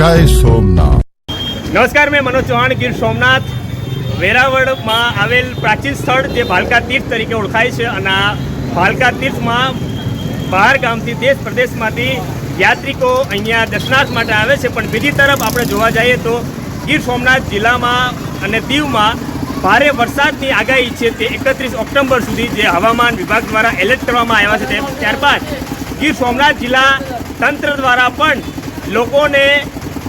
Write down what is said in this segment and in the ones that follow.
જય સોમનાથ. નમસ્કાર, મેં મનોજ ચૌહાણ, ગીર સોમનાથ. વેરાવળમાં આવેલ પ્રાચીન સ્થળ જે ભાલકા તીર્થ તરીકે ઓળખાય છે અને આ ભાલકા તીર્થમાં બહાર ગામથી દેશ પ્રદેશમાંથી યાત્રિકો અહીંયા દર્શનાર્થ માટે આવે છે. પણ બીજી તરફ આપણે જોવા જઈએ તો ગીર સોમનાથ જિલ્લામાં અને દીવમાં ભારે વરસાદની આગાહી છે તે એકત્રીસ ઓક્ટોબર સુધી જે હવામાન વિભાગ દ્વારા એલર્ટ કરવામાં આવ્યા છે તે ત્યારબાદ ગીર સોમનાથ જિલ્લા તંત્ર દ્વારા પણ લોકોને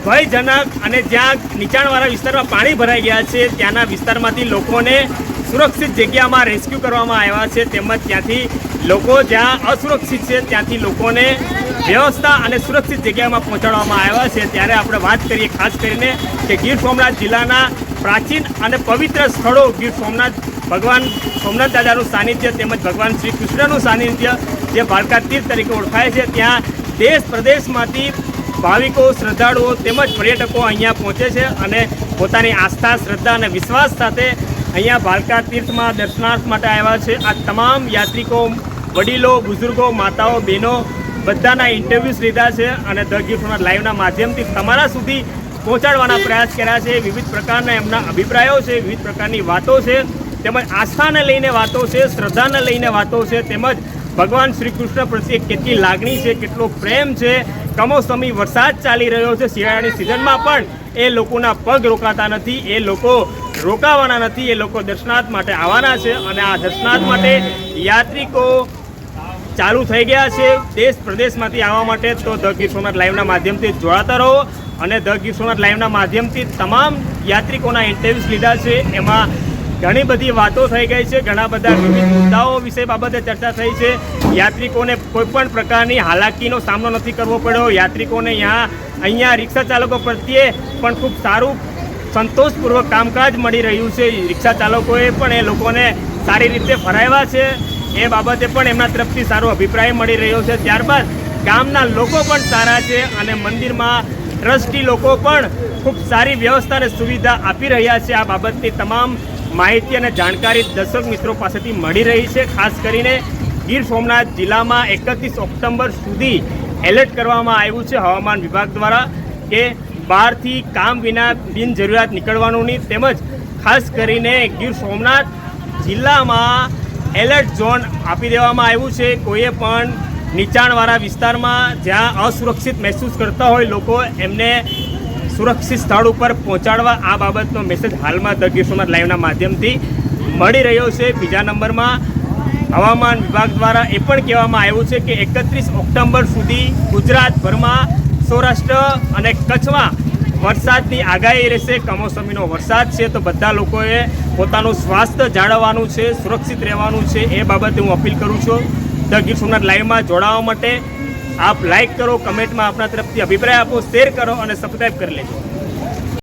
ભયજનક અને જ્યાં નીચાણવાળા વિસ્તારમાં પાણી ભરાઈ ગયા છે, ત્યાંના વિસ્તારમાંથી લોકોને સુરક્ષિત જગ્યામાં રેસ્ક્યુ કરવામાં આવ્યા છે, તેમજ ત્યાંથી લોકો જ્યાં અસુરક્ષિત છે, ત્યાંથી લોકોને વ્યવસ્થા અને સુરક્ષિત જગ્યામાં પહોંચાડવામાં આવ્યા છે. ત્યારે આપણે વાત કરીએ ખાસ કરીને કે ગીર સોમનાથ જિલ્લાના પ્રાચીન અને પવિત્ર સ્થળો ગીર સોમનાથ, ભગવાન સોમનાથ દાદાનું સાનિધ્ય તેમજ ભગવાન શ્રી કૃષ્ણનું સાનિધ્ય જે ભાલકા તીર્થ તરીકે ઓળખાય છે. ત્યાં દેશ પ્રદેશમાંથી ભાવિકો, શ્રદ્ધાળુઓ તેમજ પર્યટકો અહીંયા પહોંચે છે અને પોતાની આસ્થા, શ્રદ્ધા અને વિશ્વાસ સાથે અહીંયા ભાલકા તીર્થમાં દર્શનાર્થ માટે આવ્યા છે. આ તમામ યાત્રિકો, વડીલો, બુઝુર્ગો, માતાઓ, બહેનો બધાના ઇન્ટરવ્યૂઝ લીધા છે અને ધ ગીર લાઈવના માધ્યમથી તમારા સુધી પહોંચાડવાના પ્રયાસ કર્યા છે. વિવિધ પ્રકારના એમના અભિપ્રાયો છે, વિવિધ પ્રકારની વાતો છે. તેમજ આસ્થાને લઈને વાતો છે, શ્રદ્ધાને લઈને વાતો છે, તેમજ ભગવાન શ્રી કૃષ્ણ પ્રત્યે કેટલી લાગણી છે, કેટલો પ્રેમ છે. કમોસમી વરસાદ ચાલી રહ્યો છે, શિયાળાની સિઝનમાં પણ એ લોકોના પગ રોકાતા નથી, એ લોકો રોકાવાના નથી, એ લોકો દર્શનાર્થ માટે આવવાના છે અને આ દર્શનાર્થ માટે યાત્રિકો ચાલુ થઈ ગયા છે, દેશ પ્રદેશમાંથી આવવા માટે. તો ધ ગીર સોમનાથ લાઈવના માધ્યમથી જોડાતા રહો અને ધ ગીર સોમનાથ લાઈવના માધ્યમથી તમામ યાત્રિકોના ઇન્ટરવ્યૂઝ લીધા છે. એમાં ઘણી બધી વાતો થઈ ગઈ છે, ઘણા બધા વિવિધ મુદ્દાઓ વિશે બાબતે ચર્ચા થઈ છે. યાત્રિકોને કોઈપણ પ્રકારની હાલાકીનો સામનો નથી કરવો પડ્યો. યાત્રિકોને અહીંયા અહીંયા રિક્ષા ચાલકો પ્રત્યે પણ ખૂબ સારું, સંતોષપૂર્વક કામકાજ મળી રહ્યું છે. રિક્ષા ચાલકોએ પણ એ લોકોને સારી રીતે ફરાવ્યા છે. એ બાબતે પણ એમના તરફથી સારો અભિપ્રાય મળી રહ્યો છે. ત્યારબાદ ગામના લોકો પણ સારા છે અને મંદિરમાં ટ્રસ્ટી લોકો પણ ખૂબ સારી વ્યવસ્થા અને સુવિધા આપી રહ્યા છે. આ બાબતની તમામ માહિતી અને જાણકારી દર્શક મિત્રો પાસેથી મળી રહી છે. ખાસ કરીને ગીર સોમનાથ જિલ્લામાં એકત્રીસ ઓક્ટોબર સુધી એલર્ટ કરવામાં આવ્યું છે હવામાન વિભાગ દ્વારા કે બહારથી કામ વિના બિનજરૂરિયાત નીકળવાનું નહીં. તેમજ ખાસ કરીને ગીર સોમનાથ જિલ્લામાં એલર્ટ ઝોન આપી દેવામાં આવ્યું છે. કોઈએ પણ નીચાણવાળા વિસ્તારમાં જ્યાં અસુરક્ષિત મહેસૂસ કરતા હોય લોકો એમને સુરક્ષિત સ્થળ ઉપર પહોંચાડવા આ બાબતનો મેસેજ હાલમાં ધ ગીર લાઈવના માધ્યમથી મળી રહ્યો છે. બીજા નંબરમાં હવામાન વિભાગ દ્વારા એ પણ કહેવામાં આવ્યું છે કે એકત્રીસ ઓક્ટોબર સુધી ગુજરાતભરમાં સૌરાષ્ટ્ર અને કચ્છમાં વરસાદની આગાહી રહેશે. કમોસમીનો વરસાદ છે તો બધા લોકોએ પોતાનું સ્વાસ્થ્ય જાળવવાનું છે, સુરક્ષિત રહેવાનું છે. એ બાબતે હું અપીલ કરું છું. ધ ગીર સોમનાથ લાઈવમાં જોડાવા માટે આપ લાઈક કરો કમેન્ટમાં આપણા તરફથી અભિપ્રાય આપો શેર કરો અને સબસ્ક્રાઈબ કરી લેજો.